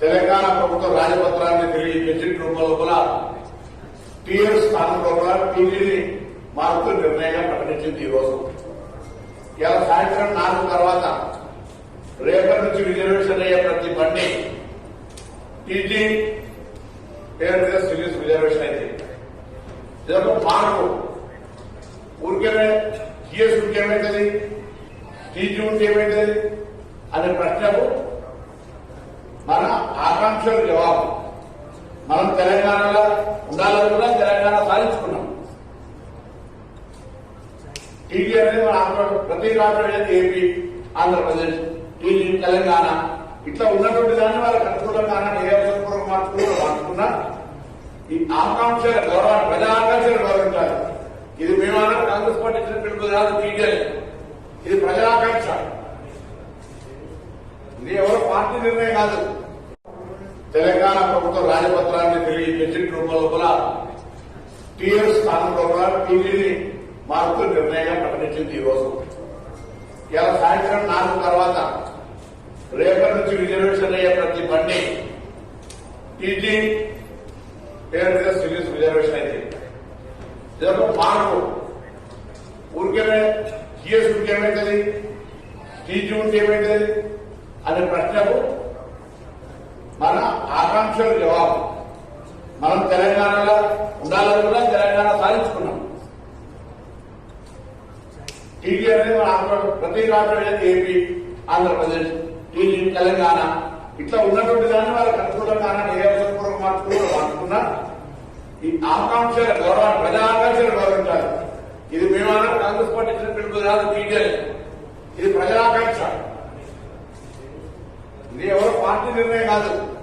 తెలంగాణ ప్రభుత్వ రాజపత్రాన్ని తిరిగి గెజిట్ రూపం లోపల టీఎస్ స్థానం లోపల టీజీని మారుతూ నిర్ణయంగా ప్రకటించింది ఈరోజు. రోజు ఇలా సాయంత్రం నాలుగు తర్వాత రేపటి నుంచి రిజర్వేషన్ అయ్యే ప్రతి బండి టీజీ పేరు మీద సిరీస్ రిజర్వేషన్ అయింది ఇదొక మార్పు. ఊరికేమే టీఎస్ ఉంటే ఏమైతుంది టీజీ ఉంటే ఏమైతుంది అనే ప్రశ్నకు మన ఆకాంక్షలు జవాబు. మనం తెలంగాణలో ఉండాలనుకున్నా తెలంగాణ సాధించుకున్నాం. టీడీ అనేది మన ఆంధ్ర ప్రతి రాష్ట్రం అనేది ఏపీ ఆంధ్రప్రదేశ్ టీడీ తెలంగాణ ఇట్లా ఉన్నటువంటి దాన్ని వాళ్ళకి అనుకూలంగా నియోజకవర్గం మార్చుకున్నా మార్చుకున్నా ఈ ఆకాంక్షల గౌరవాన్ని ప్రజా ఆకాంక్షలు గౌరవించాలి ఇది మేమన్నా కాంగ్రెస్ పార్టీ ఇచ్చిన పిలుపు కాదు టీడీ ఇది ప్రజాకాంక్ష ఇది ఎవరో పార్టీ నిర్ణయం కాదు. తెలంగాణ ప్రభుత్వ రాజపత్రాన్ని తిరిగి గెజిట్ రూపం లోపల టీఎస్ స్థానం లోపల టీజీని మారుతూ నిర్ణయంగా ప్రకటించింది ఈ రోజు. ఇలా సాయంత్రం నాలుగు తర్వాత రేపటి నుంచి రిజర్వేషన్ అయ్యే ప్రతి బండి టీజీ పేరు మీద సిరీస్ రిజర్వేషన్ అయితే. ఇదొక మార్పు. ఊరికేమే టీఎస్ ఉంటే ఏమైతుంది? టీజీ ఉంటే ఏమైతుంది? అనే ప్రశ్నకు మన ఆకాంక్షలు జవాబు. మనం తెలంగాణలో ఉండాలని కూడా తెలంగాణ సాధించుకున్నాం. టీడీ అనేది మన ఆంధ్ర ప్రతి రాష్ట్రం అనేది ఏపీ ఆంధ్రప్రదేశ్ టీడీ తెలంగాణ ఇట్లా ఉన్నటువంటి దాన్ని వాళ్ళకి అనుకూలంగా నియోజకవర్గం మార్చుకున్నా మార్చుకున్నా ఈ ఆకాంక్షల గౌరవాన్ని ప్రజా ఆకాంక్షలు గౌరవించాలి ఇది మేమన్నా కాంగ్రెస్ పార్టీ పిలుపు కాదు టీడీ ఇది ప్రజాకాంక్ష ఇది ఎవరు పార్టీ నిర్ణయం కాదు.